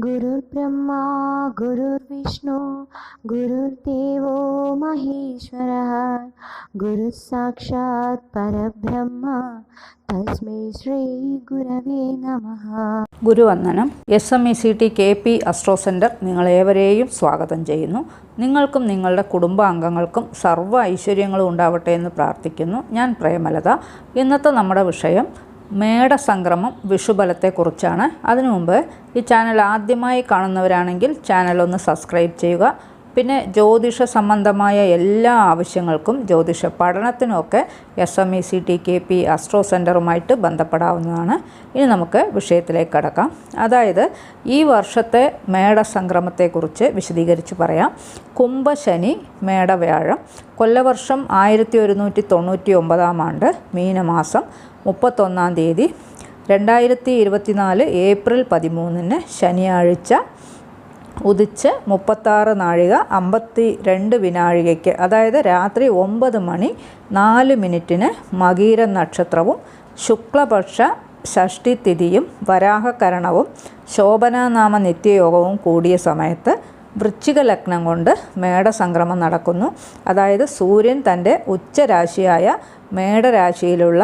गुरुर्ब्रह्मा गुरुर्विष्णु गुरुर्देवो महेश्वरः गुरुः साक्षात् परब्रह्म तस्मै श्रीगुरवे नमः ഗുരുവന്ദനം S M E C T K P astro centre നിങ്ങളേവരെയും സ്വാഗതം ചെയ്യുന്നു നിങ്ങൾക്കും നിങ്ങളുടെ കുടുംബാംഗങ്ങൾക്കും സർവ്വ ഐശ്വര്യങ്ങളും ഉണ്ടാവട്ടെ എന്ന് പ്രാർത്ഥിക്കുന്നു ഞാൻ പ്രേമലത ഇന്നത്തെ നമ്മുടെ വിഷയം മേടസംക്രമം വിഷുബലത്തെക്കുറിച്ചാണ്. അതിനു മുമ്പ് ഈ ചാനൽ ആദ്യമായി കാണുന്നവരാണെങ്കിൽ ചാനൽ ഒന്ന് സബ്സ്ക്രൈബ് ചെയ്യുക. പിന്നെ ജ്യോതിഷ സംബന്ധമായ എല്ലാ ആവശ്യങ്ങൾക്കും ജ്യോതിഷ പഠനത്തിനുമൊക്കെ S M E C T K P astro സെന്ററുമായിട്ട് ബന്ധപ്പെടാവുന്നതാണ്. ഇനി നമുക്ക് വിഷയത്തിലേക്ക് കടക്കാം. അതായത് ഈ വർഷത്തെ മേടസംക്രമത്തെക്കുറിച്ച് വിശദീകരിച്ച് പറയാം. കുംഭശനി മേടവ്യാഴം. കൊല്ലവർഷം ആയിരത്തി ഒരുന്നൂറ്റി തൊണ്ണൂറ്റി ഒമ്പതാം ആണ്ട് മീനമാസം. മുപ്പത്തൊന്നാം തീയതി രണ്ടായിരത്തി ഇരുപത്തിനാല് ഏപ്രിൽ പതിമൂന്നിന് ശനിയാഴ്ച ഉദിച്ച് മുപ്പത്താറ് നാഴിക അമ്പത്തി രണ്ട് വിനാഴികയ്ക്ക് അതായത് രാത്രി ഒമ്പത് മണി നാല് മിനിറ്റിന് മകീര നക്ഷത്രവും ശുക്ലപക്ഷ ഷഷ്ടി തിഥിയും വരാഹകരണവും ശോഭനാനാമ നിത്യയോഗവും കൂടിയ സമയത്ത് വൃശ്ചിക ലഗ്നം കൊണ്ട് മേടസംക്രമം നടക്കുന്നു. അതായത് സൂര്യൻ തന്റെ ഉച്ചരാശിയായ മേടരാശിയിലുള്ള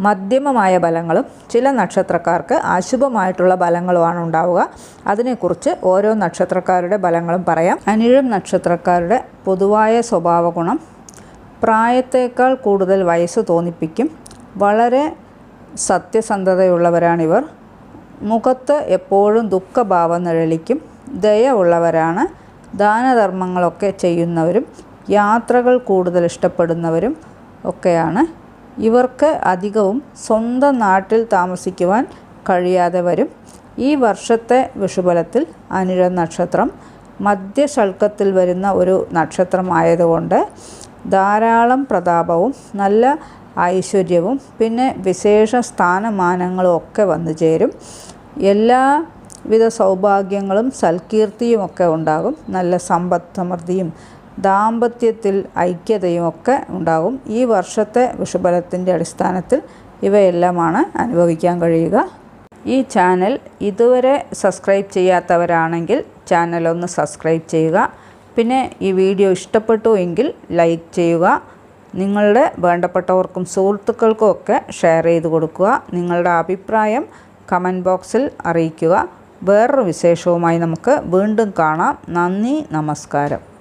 മധ്യമമായ ബലങ്ങളും ചില നക്ഷത്രക്കാർക്ക് അശുഭമായിട്ടുള്ള ബലങ്ങളുമാണ് ഉണ്ടാവുക. അതിനെക്കുറിച്ച് ഓരോ നക്ഷത്രക്കാരുടെ ബലങ്ങളും പറയാം. അനിഴം നക്ഷത്രക്കാരുടെ പൊതുവായ സ്വഭാവ ഗുണം പ്രായത്തേക്കാൾ കൂടുതൽ വയസ്സ് തോന്നിപ്പിക്കും. വളരെ സത്യസന്ധതയുള്ളവരാണിവർ. മുഖത്ത് എപ്പോഴും ദുഃഖഭാവം നിഴലിക്കും. ദയ ഉള്ളവരാണ്. ദാനധർമ്മങ്ങളൊക്കെ ചെയ്യുന്നവരും യാത്രകൾ കൂടുതൽ ഇഷ്ടപ്പെടുന്നവരും ഒക്കെയാണ്. ഇവർക്ക് അധികവും സ്വന്തം നാട്ടിൽ താമസിക്കുവാൻ കഴിയാതെ വരും. ഈ വർഷത്തെ വിഷുബലത്തിൽ അനിഴ നക്ഷത്രം മധ്യശൽക്കത്തിൽ വരുന്ന ഒരു നക്ഷത്രമായതുകൊണ്ട് ധാരാളം പ്രതാപവും നല്ല ഐശ്വര്യവും പിന്നെ വിശേഷ സ്ഥാനമാനങ്ങളും ഒക്കെ വന്നു ചേരും. എല്ലാവിധ സൗഭാഗ്യങ്ങളും സൽകീർത്തിയും ഒക്കെ ഉണ്ടാകും. നല്ല സമ്പദ് സമൃദ്ധിയും ദാമ്പത്യത്തിൽ ഐക്യതയും ഒക്കെ ഉണ്ടാകും ഈ വർഷത്തെ വിഷുബലത്തിന്റെ അടിസ്ഥാനത്തിൽ ഇവയെല്ലാമാണ് അനുഭവിക്കാൻ കഴിയുക. ഈ ചാനൽ ഇതുവരെ സബ്സ്ക്രൈബ് ചെയ്യാത്തവരാണെങ്കിൽ ചാനൽ ഒന്ന് സബ്സ്ക്രൈബ് ചെയ്യുക. പിന്നെ ഈ വീഡിയോ ഇഷ്ടപ്പെട്ടു എങ്കിൽ ലൈക്ക് ചെയ്യുക. നിങ്ങളുടെ വേണ്ടപ്പെട്ടവർക്കും സുഹൃത്തുക്കൾക്കും ഒക്കെ ഷെയർ ചെയ്ത് കൊടുക്കുക. നിങ്ങളുടെ അഭിപ്രായം കമന്റ് ബോക്സിൽ അറിയിക്കുക. വേറൊരു വിശേഷവുമായി നമുക്ക് വീണ്ടും കാണാം. നന്ദി നമസ്കാരം.